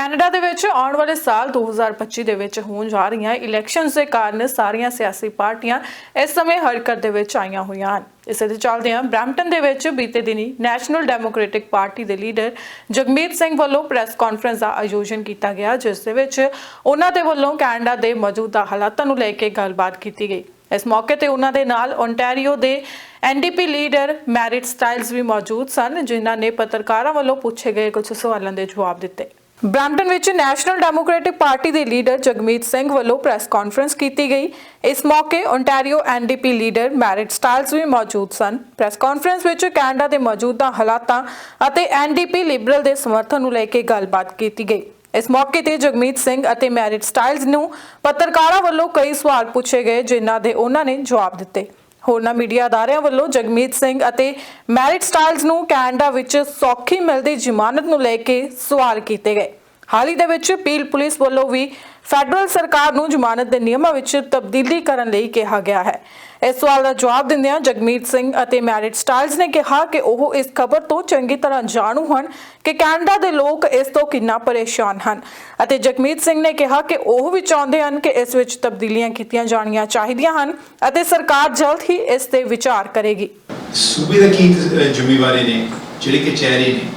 Canada ਦੇ ਵਿੱਚ ਆਉਣ ਵਾਲੇ ਸਾਲ 2025 ਦੇ ਵਿੱਚ ਹੋਣ ਜਾ ਰਹੀਆਂ ਇਲੈਕਸ਼ਨਸ ਦੇ ਕਾਰਨ ਸਾਰੀਆਂ ਸਿਆਸੀ ਪਾਰਟੀਆਂ ਇਸ ਸਮੇਂ ਹਰਕਤ ਦੇ ਵਿੱਚ ਆਈਆਂ ਹੋਈਆਂ ਹਨ। ਇਸੇ ਦੇ ਚੱਲਦਿਆਂ ਬ੍ਰੈਂਪਟਨ ਦੇ ਵਿੱਚ ਬੀਤੇ ਦਿਨੀ ਨੈਸ਼ਨਲ ਡੈਮੋਕ੍ਰੈਟਿਕ ਪਾਰਟੀ ਦੇ ਲੀਡਰ ਜਗਮੀਤ ਸਿੰਘ ਵੱਲੋਂ ਪ੍ਰੈਸ ਕਾਨਫਰੰਸ ਦਾ ਆਯੋਜਨ ਕੀਤਾ ਗਿਆ, ਜਿਸ ਦੇ ਵਿੱਚ ਉਹਨਾਂ ਦੇ ਵੱਲੋਂ ਕੈਨੇਡਾ ਦੇ ਮੌਜੂਦਾ ਹਾਲਾਤਾਂ ਨੂੰ ਲੈ ਕੇ ਗੱਲਬਾਤ ਕੀਤੀ ਗਈ। ਇਸ ਮੌਕੇ ਤੇ ਉਹਨਾਂ ਦੇ ਨਾਲ ਓਨਟਾਰੀਓ ਦੇ ਐਨਡੀਪੀ ਲੀਡਰ ਮੈਰਿਟ ਸਟਾਈਲਸ ਵੀ ਮੌਜੂਦ ਸਨ, ਜਿਨ੍ਹਾਂ ਨੇ ਪੱਤਰਕਾਰਾਂ ਵੱਲੋਂ ਪੁੱਛੇ ਗਏ ਕੁਝ ਸਵਾਲਾਂ ਦੇ ਜਵਾਬ ਦਿੱਤੇ। ਬ੍ਰੈਂਪਟਨ ਵਿੱਚ ਨੈਸ਼ਨਲ ਡੈਮੋਕ੍ਰੈਟਿਕ ਪਾਰਟੀ ਦੇ ਲੀਡਰ ਜਗਮੀਤ ਸਿੰਘ ਵੱਲੋਂ ਪ੍ਰੈਸ ਕਾਨਫਰੰਸ ਕੀਤੀ ਗਈ। ਇਸ ਮੌਕੇ Ontario NDP leader Marit Stiles ਵੀ ਮੌਜੂਦ ਸਨ। ਪ੍ਰੈਸ ਕਾਨਫਰੰਸ ਵਿੱਚ ਕੈਨੇਡਾ ਦੇ ਮੌਜੂਦਾ ਹਾਲਾਤਾਂ ਅਤੇ ਐਨਡੀਪੀ ਲਿਬਰਲ ਦੇ ਸਮਰਥਨ ਨੂੰ ਲੈ ਕੇ ਗੱਲਬਾਤ ਕੀਤੀ ਗਈ। ਇਸ ਮੌਕੇ ਤੇ ਜਗਮੀਤ ਸਿੰਘ ਅਤੇ ਮੈਰਿਟ ਸਟਾਈਲਸ ਨੂੰ ਪੱਤਰਕਾਰਾਂ ਵੱਲੋਂ ਕਈ ਸਵਾਲ ਪੁੱਛੇ ਗਏ, ਜਿਨ੍ਹਾਂ ਦੇ ਉਹਨਾਂ ਨੇ ਜਵਾਬ ਦਿੱਤੇ। ਹੋਰਨਾਂ ਮੀਡੀਆ ਅਦਾਰਿਆਂ ਵੱਲੋਂ ਜਗਮੀਤ ਸਿੰਘ ਅਤੇ ਮੈਰਿਟ ਸਟਾਈਲਸ ਨੂੰ ਕੈਨੇਡਾ ਵਿੱਚ ਸੌਖੀ ਮਿਲਦੀ ਜ਼ਮਾਨਤ ਨੂੰ ਲੈ ਕੇ ਸਵਾਲ ਕੀਤੇ ਗਏ। ਹਾਲ ਹੀ ਦੇ ਵਿੱਚ ਪੀਲ ਪੁਲਿਸ ਵੱਲੋਂ ਵੀ ਫੈਡਰਲ ਸਰਕਾਰ ਨੂੰ ਜ਼ਮਾਨਤ ਦੇ ਨਿਯਮਾਂ ਵਿੱਚ ਤਬਦੀਲੀ ਕਰਨ ਲਈ ਕਿਹਾ ਗਿਆ ਹੈ। ਇਸ ਸਵਾਲ ਦਾ ਜਵਾਬ ਦਿੰਦਿਆਂ ਜਗਮੀਤ ਸਿੰਘ ਅਤੇ ਮੈਰਿਟ ਸਟਾਈਲਸ ਨੇ ਕਿਹਾ ਕਿ ਉਹ ਇਸ ਖਬਰ ਤੋਂ ਚੰਗੀ ਤਰ੍ਹਾਂ ਜਾਣੂ ਹਨ ਕਿ ਕੈਨੇਡਾ ਦੇ ਲੋਕ ਇਸ ਤੋਂ ਕਿੰਨਾ ਪਰੇਸ਼ਾਨ ਹਨ ਅਤੇ ਜਗਮੀਤ ਸਿੰਘ ਨੇ ਕਿਹਾ ਕਿ ਉਹ ਵੀ ਚਾਹੁੰਦੇ ਹਨ ਕਿ ਇਸ ਵਿੱਚ ਤਬਦੀਲੀਆਂ ਕੀਤੀਆਂ ਜਾਣੀਆਂ ਚਾਹੀਦੀਆਂ ਹਨ ਅਤੇ ਸਰਕਾਰ ਜਲਦ ਹੀ ਇਸ ਤੇ ਵਿਚਾਰ ਕਰੇਗੀ। ਸੂਬੇ ਦਾ ਕੀ ਜ਼ਿੰਮੇਵਾਰੀ ਨੇ? ਜਿਹੜੇ ਕਚਹਿਰੀ ਨੇ,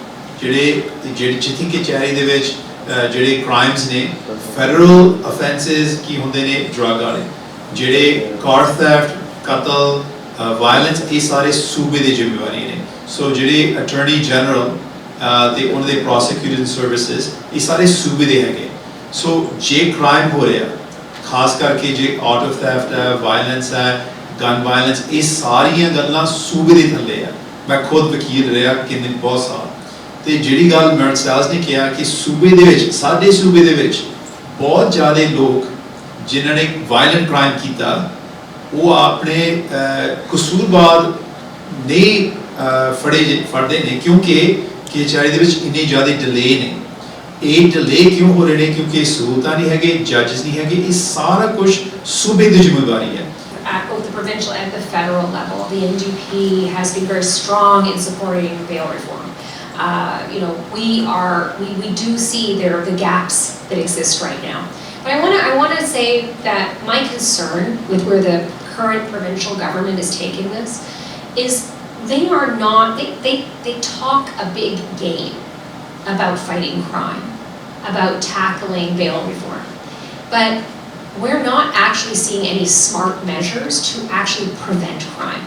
ਜਿਹੜੇ ਜਿਹੜੇ ਜਿੱਥੇ ਕਚਹਿਰੀ ਦੇ ਵਿੱਚ ਜਿਹੜੇ ਕ੍ਰਾਈਮਸ ਨੇ ਫੈਡਰਲ ਅਫੈਂਸਸ ਕੀ ਹੁੰਦੇ ਨੇ ਡਰਗ ਵਾਲੇ। ਜਿਹੜੇ ਕਾਰ ਥੈਫਟ ਕਤਲ ਵਾਇਲੈਂਸ ਇਹ ਸਾਰੇ ਸੂਬੇ ਦੀ ਜ਼ਿੰਮੇਵਾਰੀ ਨੇ। ਸੋ ਜਿਹੜੇ ਅਟਾਰਨੀ ਜਨਰਲ ਤੇ ਉਹਨਾਂ ਦੇ ਪ੍ਰੋਸੀਕਿਊਸ਼ਨ ਸਰਵਿਸਿਜ਼ ਇਹ ਸਾਰੇ ਸੂਬੇ ਦੇ ਹੈਗੇ। ਸੋ ਜੇ ਕ੍ਰਾਈਮ ਹੋ ਰਿਹਾ, ਖਾਸ ਕਰਕੇ ਜੇ ਆਊਟ ਆਫ ਥੈਫਟ ਹੈ ਵਾਇਲੈਂਸ ਹੈ ਗਨ ਵਾਇਲੈਂਸ ਇਹ ਸਾਰੀਆਂ ਗੱਲਾਂ ਸੂਬੇ ਦੇ ਥੱਲੇ ਆ। ਮੈਂ ਖੁਦ ਵਕੀਲ ਰਿਹਾ ਕਿੰਨੇ ਬਹੁਤ ਸਾਲ। ਤੇ ਜਿਹੜੀ ਗੱਲ ਮੈਰਟ ਸੈਲਸ ਨੇ ਕਿਹਾ ਕਿ ਸੂਬੇ ਦੇ ਵਿੱਚ ਸਾਡੇ ਸੂਬੇ ਦੇ ਵਿੱਚ ਬਹੁਤ ਜ਼ਿਆਦਾ ਲੋਕ ਜਿਨ੍ਹਾਂ ਨੇ ਵਾਇਲੈਂਟ ਕ੍ਰਾਈਮ ਕੀਤਾ ਉਹ ਆਪਣੇ ਕਸੂਰਵਾਰ ਨਹੀਂ ਫੜੇ ਫੜਦੇ ਨੇ ਕਿਉਂਕਿ ਕਿ ਦੇ ਵਿੱਚ ਇੰਨੀ ਜ਼ਿਆਦਾ ਡਿਲੇ ਨੇ। ਇਹ ਡਿਲੇ ਕਿਉਂ ਹੋ ਰਹੇ ਨੇ? ਕਿਉਂਕਿ ਸਹੂਲਤਾਂ ਨਹੀਂ ਹੈਗੇ ਜੱਜਸ ਨਹੀਂ ਹੈਗੇ ਇਹ ਸਾਰਾ ਕੁਝ ਸੂਬੇ ਦੀ ਜ਼ਿੰਮੇਵਾਰੀ ਹੈ। At both the provincial and the federal level, the NDP has been very strong in supporting bail reform. Uh, you know, we are, we, we do see there are the gaps that exist right now. But I want to, I want to say that my concern with where the current provincial government is taking this is they are not, they, they, they talk a big game about fighting crime, about tackling bail reform. But we're not actually seeing any smart measures to actually prevent crime.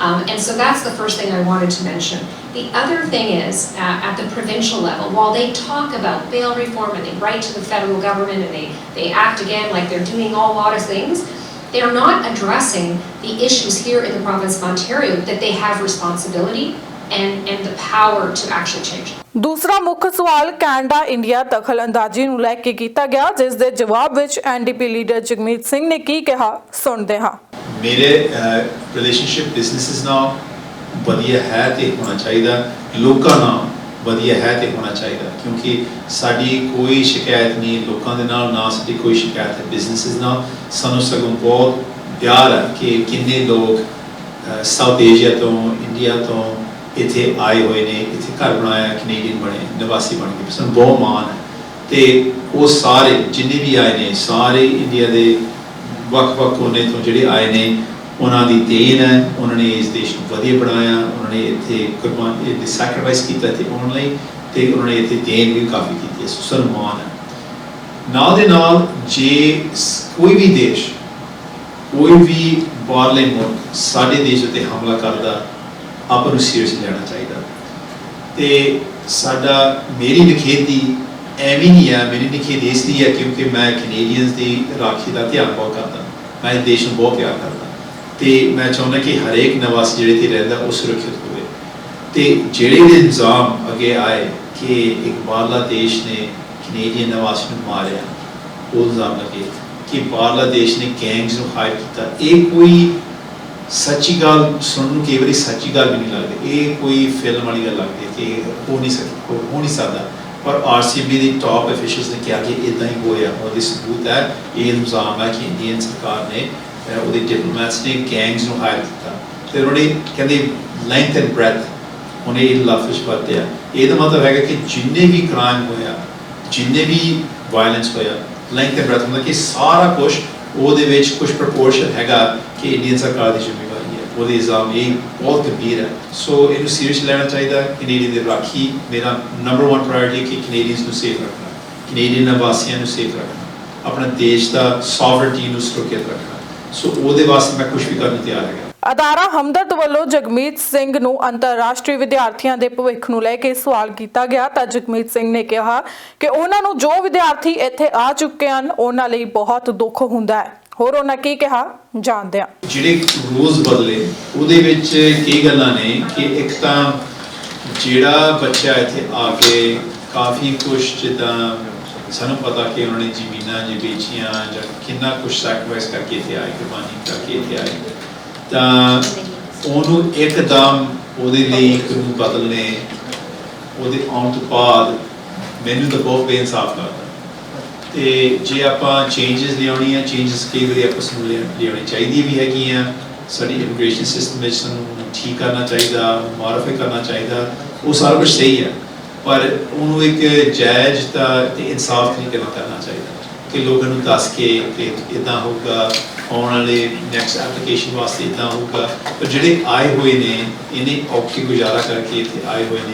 Um, and so that's the first thing I wanted to mention. The other thing is, uh, at the provincial level, while they talk about bail reform and they write to the federal government and they, they act again like they're doing all lot of things, they are not addressing the issues here in the province of Ontario that they have responsibility and, and the power to actually change. ਦੂਸਰਾ ਮੁੱਖ ਸਵਾਲ Canada India ਦਖਲਅੰਦਾਜ਼ੀ ਨੂੰ ਲੈ ਕੇ ਕੀਤਾ ਗਿਆ ਜਿਸ ਦੇ ਜਵਾਬ ਵਿੱਚ ਐਨਡੀਪੀ ਲੀਡਰ ਜਗਮੀਤ ਸਿੰਘ ਨੇ ਕੀ ਕਿਹਾ ਸੁਣਦੇ ਹਾਂ ਮੇਰੇ ਰਿਲੇਸ਼ਨਸ਼ਿਪ ਬਿਜ਼ਨੈਸਸ ਨਾਲ ਵਧੀਆ ਹੈ ਤੇ ਹੋਣਾ ਚਾਹੀਦਾ, ਲੋਕਾਂ ਨਾਲ ਵਧੀਆ ਹੈ ਤੇ ਹੋਣਾ ਚਾਹੀਦਾ, ਕਿਉਂਕਿ ਸਾਡੀ ਕੋਈ ਸ਼ਿਕਾਇਤ ਨਹੀਂ, ਲੋਕਾਂ ਦੇ ਨਾਲ ਨਾ ਸਾਡੀ ਕੋਈ ਸ਼ਿਕਾਇਤ ਹੈ ਬਿਜ਼ਨੈਸਸ ਨਾਲ। ਸਾਨੂੰ ਸਗੋਂ ਬਹੁਤ ਪਿਆਰ ਹੈ ਕਿ ਕਿੰਨੇ ਲੋਕ ਸਾਊਥ ਏਸ਼ੀਆ ਤੋਂ ਇੰਡੀਆ ਤੋਂ ਇੱਥੇ ਆਏ ਹੋਏ ਨੇ, ਇੱਥੇ ਘਰ ਬਣਾਇਆ ਕੈਨੇਡੀਅਨ ਬਣੇ, ਨਿਵਾਸੀ ਬਣ ਗਏ ਸਾਨੂੰ ਬਹੁਤ ਮਾਣ ਹੈ। ਤੇ ਉਹ ਸਾਰੇ ਜਿੰਨੇ ਵੀ ਆਏ ਨੇ, ਸਾਰੇ ਇੰਡੀਆ ਦੇ ਵੱਖ-ਵੱਖ ਕੋਨੇ ਤੋਂ ਜਿਹੜੇ ਆਏ ਨੇ, ਉਹਨਾਂ ਦੀ ਦੇਣ ਹੈ, ਉਹਨਾਂ ਨੇ ਇਸ ਦੇਸ਼ ਨੂੰ ਵਧੀਆ ਬਣਾਇਆ, ਉਹਨਾਂ ਨੇ ਇੱਥੇ ਕੁਰਬਾਨੀ ਇਹ ਸੈਕਰੀਫਾਈਸ ਕੀਤਾ ਤੇ ਆਉਣ ਲਈ ਤੇ ਉਹਨਾਂ ਨੇ ਇੱਥੇ ਦੇਣ ਵੀ ਕਾਫੀ ਕੀਤੀ ਹੈ ਸੋ ਸਨਮਾਨ ਹੈ। ਨਾਲ ਦੇ ਨਾਲ ਜੇ ਕੋਈ ਵੀ ਦੇਸ਼, ਕੋਈ ਵੀ ਬਾਹਰਲੇ ਮੁਲਕ ਸਾਡੇ ਦੇਸ਼ ਉੱਤੇ ਹਮਲਾ ਕਰਦਾ, ਆਪਾਂ ਨੂੰ ਸੀਰੀਅਸ ਲੈਣਾ ਚਾਹੀਦਾ। ਤੇ ਸਾਡਾ, ਮੇਰੀ ਨਿਖੇਧੀ ਐਵੇਂ ਨਹੀਂ ਹੈ, ਮੇਰੀ ਨਿਖੇਧ ਇਸ ਲਈ ਹੈ ਕਿਉਂਕਿ ਮੈਂ ਕੈਨੇਡੀਅਨਸ ਦੀ ਰਾਖੀ ਦਾ ਧਿਆਨ ਬਹੁਤ ਕਰਦਾ। ਮੈਂ ਇਸ ਦੇਸ਼ ਨੂੰ ਬਹੁਤ ਪਿਆਰ ਕਰਦਾ। ਤੇ ਮੈਂ ਚਾਹੁੰਦਾ ਕਿ ਹਰੇਕ ਨਿਵਾਸੀ ਜਿਹੜੇ ਤੇ ਰਹਿੰਦਾ, ਉਹ ਸੁਰੱਖਿਅਤ ਹੋਵੇ। ਤੇ ਜਿਹੜੇ ਵੀ ਇਲਜ਼ਾਮ ਅੱਗੇ ਆਏ ਕਿ ਇੱਕ ਦੇਸ਼ ਨੇ ਕੈਨੇਡੀਅਨ ਨਿਵਾਸੀ ਨੂੰ ਮਾਰਿਆ, ਉਹ ਇਲਜ਼ਾਮ ਲੱਗੇ ਕਿ ਬਾਹਰਲਾ ਦੇਸ਼ ਨੇ ਗੈਂਗਸ ਨੂੰ ਹਾਇਰ ਕੀਤਾ। ਇਹ ਕੋਈ ਸੱਚੀ ਗੱਲ ਸੁਣਨ ਨੂੰ ਕਈ ਵਾਰੀ ਸੱਚੀ ਗੱਲ ਵੀ ਨਹੀਂ ਲੱਗਦੀ। ਇਹ ਕੋਈ ਫਿਲਮ ਵਾਲੀ ਗੱਲ ਲੱਗਦੀ ਕਿ ਹੋ ਨਹੀਂ ਸਕਦਾ ਹੋ ਨਹੀਂ ਸਕਦਾ। ਪਰ ਆਰਸੀਬੀ ਦੀ ਟਾਪ ਅਫੀਸ਼ੀਅਲਸ ਨੇ ਕਿਹਾ ਕਿ ਇਦਾਂ ਹੀ ਹੋਇਆ। ਉਹਦੇ ਸਬੂਤ ਹੈ, ਇਹ ਇਲਜ਼ਾਮ ਹੈ ਕਿ ਇੰਡੀਅਨ ਸਰਕਾਰ ਨੇ ਉਹਦੇ ਡਿਪਲੋਮੈਟਸ ਨੇ ਗੈਂਗਸ ਨੂੰ ਹਾਇਰ ਕੀਤਾ। ਤੇ ਉਹਨੇ ਕਹਿੰਦੇ ਲੈਂਥ ਐਂਡ ਬ੍ਰੈਥ ਉਹਨੇ ਇਹ ਲਫ਼ਜ਼ ਵਰਤਿਆ। ਇਹਦਾ ਮਤਲਬ ਹੈਗਾ ਕਿ ਜਿੰਨੇ ਵੀ ਕ੍ਰਾਈਮ ਹੋਇਆ, ਜਿੰਨੇ ਵੀ ਵਾਇਲੈਂਸ ਹੋਇਆ ਲੈਂਥ ਐਂਡ ਬ੍ਰੈਥ ਮਤਲਬ ਕਿ ਸਾਰਾ ਕੁਝ ਉਹਦੇ ਵਿੱਚ ਕੁਝ ਪ੍ਰਪੋਰਸ਼ਨ ਹੈਗਾ ਕਿ ਇੰਡੀਅਨ ਸਰਕਾਰ ਦੀ ਜ਼ਿੰਮੇਵਾਰੀ ਉਹਦੇ ਇਲਜ਼ਾਮ ਇਹ ਬਹੁਤ ਗੰਭੀਰ ਹੈ। ਸੋ ਇਹਨੂੰ ਸੀਰੀਅਸ ਲੈਣਾ ਚਾਹੀਦਾ ਕੈਨੇਡੀਅਨ ਦੇ ਰਾਖੀ ਮੇਰਾ ਨੰਬਰ 1 ਪ੍ਰਾਇੋਰਟੀ ਕਿ ਕੈਨੇਡੀਅਨਸ ਨੂੰ ਸੇਫ ਰੱਖਣਾ। ਕੈਨੇਡੀਅਨ ਨਿਵਾਸੀਆਂ ਨੂੰ ਸੇਫ ਰੱਖਣਾ। ਆਪਣਾ ਦੇਸ਼ ਦਾ ਸੋਵਰਨਟੀ ਨੂੰ ਸੁਰੱਖਿਅਤ ਰੱਖਣਾ। ਸੋ ਉਹਦੇ ਵਾਸਤੇ ਮੈਂ ਕੁਝ ਵੀ ਕਰਨ ਨੂੰ ਤਿਆਰ ਹੈਗਾ। ਅਦਾਰਾ ਹਮਦਰਦ ਵੱਲੋਂ ਜਗਮੀਤ ਸਿੰਘ ਨੂੰ ਅੰਤਰਰਾਸ਼ਟਰੀ ਵਿਦਿਆਰਥੀਆਂ ਦੇ ਭਵਿੱਖ ਨੂੰ ਲੈ ਕੇ ਸਵਾਲ ਕੀਤਾ ਗਿਆ ਤਾਂ ਜਗਮੀਤ ਸਿੰਘ ਨੇ ਕਿਹਾ ਕਿ ਉਹਨਾਂ ਨੂੰ ਜੋ ਵਿਦਿਆਰਥੀ ਇੱਥੇ ਆ ਚੁੱਕੇ ਹਨ, ਉਹਨਾਂ ਲਈ ਬਹੁਤ ਦੁੱਖ ਹੁੰਦਾ ਹੈ। ਹੋਰ ਉਹਨਾਂ ਕੀ ਕਿਹਾ? ਜਾਣਦੇ ਹਾਂ। ਜਿਹੜੇ ਰੂਲਸ ਬਦਲੇ, ਉਹਦੇ ਵਿੱਚ ਕੀ ਗੱਲਾਂ ਨੇ ਕਿ ਇੱਕ ਤਾਂ ਜਿਹੜਾ ਬੱਚਾ ਇੱਥੇ ਆ ਕੇ ਕਾਫੀ ਕੁਝ ਜਿੱਦਾਂ ਸਾਨੂੰ ਪਤਾ ਕਿ ਉਹਨਾਂ ਨੇ ਜ਼ਮੀਨਾਂ ਜੇ ਵੇਚੀਆਂ ਜਾਂ ਕਿੰਨਾ ਕੁਝ ਸੈਕਰੀਫਾਈਸ ਕਰਕੇ ਇੱਥੇ ਆਏ, ਕੁਰਬਾਨੀ ਕਰਕੇ ਇੱਥੇ ਆਏ, ਤਾਂ ਉਹਨੂੰ ਇੱਕਦਮ ਉਹਦੇ ਲਈ ਕਾਨੂੰਨ ਬਦਲਨੇ, ਉਹਦੇ ਆਉਣ ਤੋਂ ਬਾਅਦ ਮੈਨੂੰ ਤਾਂ ਬਹੁਤ ਬੇਇਨਸਾਫ ਲੱਗਦਾ। ਤੇ ਜੇ ਆਪਾਂ ਚੇਂਜਸ ਲਿਆਉਣੀ ਆ ਚੇਂਜਸ ਕਈ ਵਾਰੀ ਆਪਸ ਨੂੰ ਲਿਆ- ਲਿਆਉਣੀ ਚਾਹੀਦੀ ਵੀ ਹੈਗੀਆਂ। ਸਾਡੀ ਇਮੀਗ੍ਰੇਸ਼ਨ ਸਿਸਟਮ ਵਿੱਚ ਸਾਨੂੰ ਠੀਕ ਕਰਨਾ ਚਾਹੀਦਾ ਮਾਰਫੇ ਕਰਨਾ ਚਾਹੀਦਾ, ਉਹ ਸਾਰਾ ਕੁਝ ਸਹੀ ਹੈ ਪਰ ਉਹਨੂੰ ਇੱਕ ਜਾਇਜ਼ ਦਾ ਤੇ ਇਨਸਾਫ ਤਰੀਕੇ ਨਾਲ ਕਰਨਾ ਚਾਹੀਦਾ। ਕਿ ਲੋਕਾਂ ਨੂੰ ਦੱਸ ਕੇ ਕਿ ਇਦਾਂ ਹੋਊਗਾ, ਆਉਣ ਵਾਲੇ ਨੈਕਸਟ ਐਪਲੀਕੇਸ਼ਨ ਵਾਸਤੇ ਇਦਾਂ ਹੋਊਗਾ। ਪਰ ਜਿਹੜੇ ਆਏ ਹੋਏ ਨੇ, ਇਹਨੇ ਔਖੇ ਗੁਜ਼ਾਰਾ ਕਰਕੇ ਇੱਥੇ ਆਏ ਹੋਏ ਨੇ।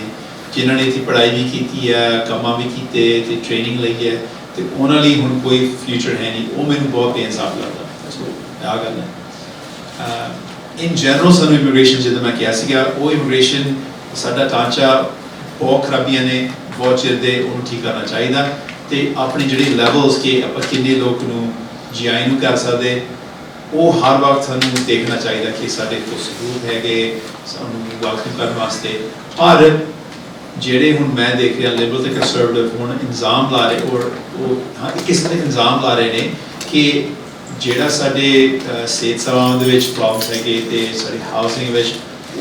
ਜਿਨ੍ਹਾਂ ਨੇ ਇੱਥੇ ਪੜ੍ਹਾਈ ਵੀ ਕੀਤੀ ਹੈ, ਕੰਮਾਂ ਵੀ ਕੀਤੇ ਤੇ ਟ੍ਰੇਨਿੰਗ ਲਈ ਹੈ ਤੇ ਉਹਨਾਂ ਲਈ ਹੁਣ ਕੋਈ ਫਿਊਚਰ ਹੈ ਨਹੀਂ। ਉਹ ਮੈਨੂੰ ਬਹੁਤ ਬੇਇਨਸਾਫ ਲੱਗਦਾ ਸੋ ਆ ਗੱਲ ਹੈ। ਇਨ ਜਨਰਲ ਸਾਨੂੰ ਇਮੀਗ੍ਰੇਸ਼ਨ ਜਦੋਂ ਮੈਂ ਕਿਹਾ ਸੀਗਾ, ਉਹ ਇਮੀਗ੍ਰੇਸ਼ਨ ਸਾਡਾ ਢਾਂਚਾ ਬਹੁਤ ਖਰਾਬੀਆਂ ਨੇ, ਬਹੁਤ ਚਿਰ ਦੇ ਉਹਨੂੰ ਠੀਕ ਕਰਨਾ ਚਾਹੀਦਾ ਤੇ ਆਪਣੇ ਜਿਹੜੇ ਲੈਵਲਸ ਕੇ ਆਪਾਂ ਕਿੰਨੇ ਲੋਕ ਨੂੰ ਜੀਆਈ ਨੂੰ ਕਰ ਸਕਦੇ, ਉਹ ਹਰ ਵਕਤ ਸਾਨੂੰ ਦੇਖਣਾ ਚਾਹੀਦਾ ਕਿ ਸਾਡੇ ਕੋਲ ਸਬੂਤ ਹੈਗੇ, ਸਾਨੂੰ ਵੈਲਕਮ ਕਰਨ ਵਾਸਤੇ। ਪਰ ਜਿਹੜੇ ਹੁਣ ਮੈਂ ਦੇਖ ਰਿਹਾ ਲਿਬਰਲ ਤੇ ਕੰਸਰਵੇਟਿਵ ਹੁਣ ਇਲਜ਼ਾਮ ਲਾ ਰਹੇ ਔਰ ਉਹ, ਹਾਂ, ਇੱਕ ਕਿਸਮ ਇਲਜ਼ਾਮ ਲਾ ਰਹੇ ਨੇ ਕਿ ਜਿਹੜਾ ਸਾਡੇ ਸਿਹਤ ਸੇਵਾਵਾਂ ਦੇ ਵਿੱਚ ਪ੍ਰੋਬਲਮਸ ਹੈਗੇ ਤੇ ਸਾਡੀ ਹਾਊਸਿੰਗ ਵਿੱਚ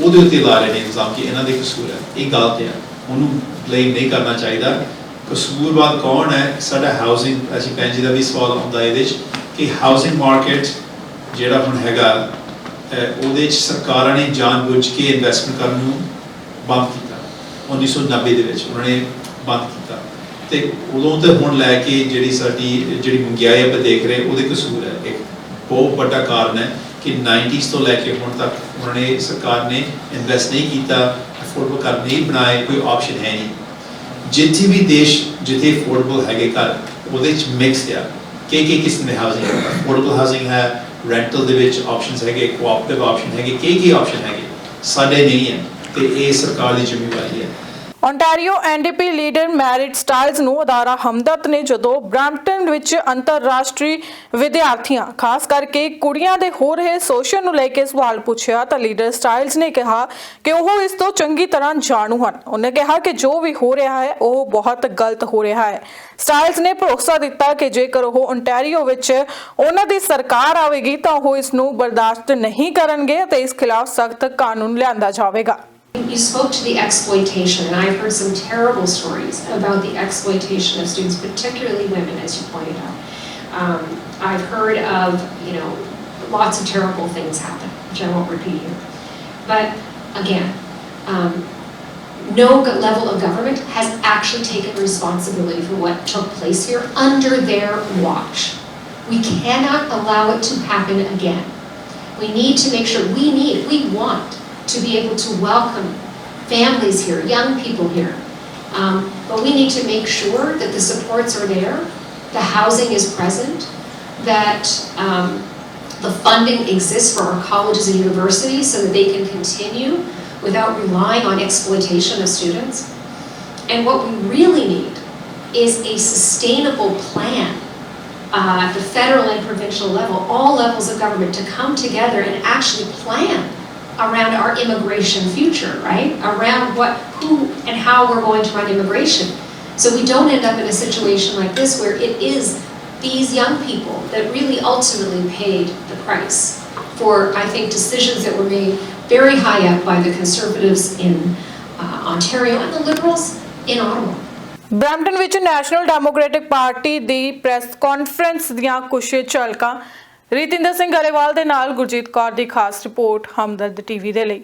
ਉਹਦੇ ਉੱਤੇ ਲਾ ਰਹੇ ਨੇ ਇਲਜ਼ਾਮ ਕਿ ਇਹਨਾਂ ਦੇ ਕਸੂਰ ਹੈ। ਇਹ ਗਲਤ ਹੈ। ਉਹਨੂੰ ਬਲੇਮ ਨਹੀਂ ਕਰਨਾ ਚਾਹੀਦਾ। ਕਸੂਰਵਾਦ ਕੌਣ ਹੈ? ਸਾਡਾ ਹਾਊਸਿੰਗ ਅਸੀਂ ਭੈਣ ਜੀ ਦਾ ਵੀ ਸਵਾਲ ਆਉਂਦਾ ਇਹਦੇ ਵਿੱਚ ਕਿ ਹਾਊਸਿੰਗ ਮਾਰਕੀਟ ਜਿਹੜਾ ਹੁਣ ਹੈਗਾ ਉਹਦੇ ਵਿੱਚ ਸਰਕਾਰਾਂ ਨੇ ਜਾਣਬੁੱਝ ਕੇ ਇਨਵੈਸਟਮੈਂਟ ਕਰਨ ਨੂੰ ਬੰਦ ਕੀਤਾ। 1990 ਦੇ ਵਿੱਚ ਉਹਨਾਂ ਨੇ ਬੰਦ ਕੀਤਾ। ਤੇ ਉਦੋਂ ਤੇ ਹੁਣ ਲੈ ਕੇ ਜਿਹੜੀ ਸਾਡੀ, ਜਿਹੜੀ ਮੰਗਿਆਈ ਆਪਾਂ ਦੇਖ ਰਹੇ ਉਹਦੇ ਕਸੂਰ ਹੈ। ਇੱਕ ਬਹੁਤ ਵੱਡਾ ਕਾਰਨ ਹੈ ਕਿ 90s ਤੋਂ ਲੈ ਕੇ ਹੁਣ ਤੱਕ ਉਹਨਾਂ ਨੇ ਸਰਕਾਰ ਨੇ ਇਨਵੈਸਟ ਨਹੀਂ ਕੀਤਾ ਅਫੋਰਡੇਬਲ ਘਰ ਨਹੀਂ ਬਣਾਏ, ਕੋਈ ਆਪਸ਼ਨ ਹੈ ਨਹੀਂ। ਜਿੱਥੇ ਵੀ ਦੇਸ਼, ਜਿੱਥੇ ਅਫੋਰਡੇਬਲ ਹੈਗੇ ਘਰ, ਉਹਦੇ ਵਿੱਚ ਮਿਕਸ ਆ। ਕਿ ਕਿ ਕਿਸਮ ਦੇ ਹਾਊਸਿੰਗ ਹੈ? ਅਫੋਰਡੇਬਲ ਹਾਊਸਿੰਗ ਹੈ ਰੈਂਟਲ ਦੇ ਵਿੱਚ ਆਪਸ਼ਨਸ ਹੈਗੇ ਕੋਆਪਰੇਟਿਵ ਆਪਸ਼ਨ ਹੈਗੇ, ਕੀ ਕੀ ਆਪਸ਼ਨ ਹੈਗੇ? ਸਾਡੇ ਨਹੀਂ ਹੈ। ਤੇ ਇਹ ਸਰਕਾਰ ਦੀ ਜ਼ਿੰਮੇਵਾਰੀ ਹੈ। Ontario NDP leader Marit Stiles ਨੂੰ ਅਦਾਰਾ ਹਮਦਰਦ ਨੇ ਜਦੋਂ ਬ੍ਰੈਂਪਟਨ ਵਿੱਚ ਅੰਤਰਰਾਸ਼ਟਰੀ ਵਿਦਿਆਰਥੀਆਂ, ਖਾਸ ਕਰਕੇ ਕੁੜੀਆਂ ਦੇ ਹੋ ਰਹੇ ਸ਼ੋਸ਼ਣ ਨੂੰ ਲੈ ਕੇ ਸਵਾਲ ਪੁੱਛਿਆ, ਤਾਂ ਲੀਡਰ ਸਟਾਈਲਸ ਨੇ ਕਿਹਾ ਕਿ ਉਹ ਇਸ ਤੋਂ ਚੰਗੀ ਤਰ੍ਹਾਂ ਜਾਣੂ ਹਨ। ਉਹਨੇ ਕਿਹਾ ਕਿ ਜੋ ਵੀ ਹੋ ਰਿਹਾ ਹੈ, ਉਹ ਬਹੁਤ ਗਲਤ ਹੋ ਰਿਹਾ ਹੈ। ਸਟਾਈਲਸ ਨੇ ਭਰੋਸਾ ਦਿੱਤਾ ਕਿ ਜੇਕਰ ਉਹ ਓਨਟਾਰੀਓ ਵਿੱਚ ਉਹਨਾਂ ਦੀ ਸਰਕਾਰ ਆਵੇਗੀ, ਤਾਂ ਉਹ ਇਸ ਨੂੰ ਬਰਦਾਸ਼ਤ ਨਹੀਂ ਕਰਨਗੇ ਅਤੇ ਇਸ ਖਿਲਾਫ ਸਖਤ ਕਾਨੂੰਨ ਲਿਆਂਦਾ ਜਾਵੇਗਾ। You spoke to the exploitation, and I've heard some terrible stories about the exploitation of students, particularly women, as you pointed out. Um, I've heard of, you know, lots of terrible things happen, which I won't repeat here. But again, um, no level of government has actually taken responsibility for what took place here under their watch. We cannot allow it to happen again. We need to make sure, we need, we want to be able to welcome families here, young people here. Um, but we need to make sure that the supports are there, the housing is present, that um, the funding exists for our colleges and universities so that they can continue without relying on exploitation of students. And what we really need is a sustainable plan uh, at the federal and provincial level, all levels of government to come together and actually plan around our immigration future, right? Around what, who, and how we're going to run immigration. So we don't end up in a situation like this where it is these young people that really ultimately paid the price for, I think, decisions that were made very high up by the Conservatives in uh, Ontario and the Liberals in Ottawa. Brampton ਵਿੱਚ national democratic party ਦੀ press conference ਦੀਆਂ ਕੁਝ ਝਲਕਾਂ ਰੀਤਿੰਦਰ ਸਿੰਘ ਗਰੇਵਾਲ ਦੇ ਨਾਲ ਗੁਰਜੀਤ ਕੌਰ ਦੀ ਖਾਸ report ਹਮਦਰਦ TV ਦੇ ਲਈ।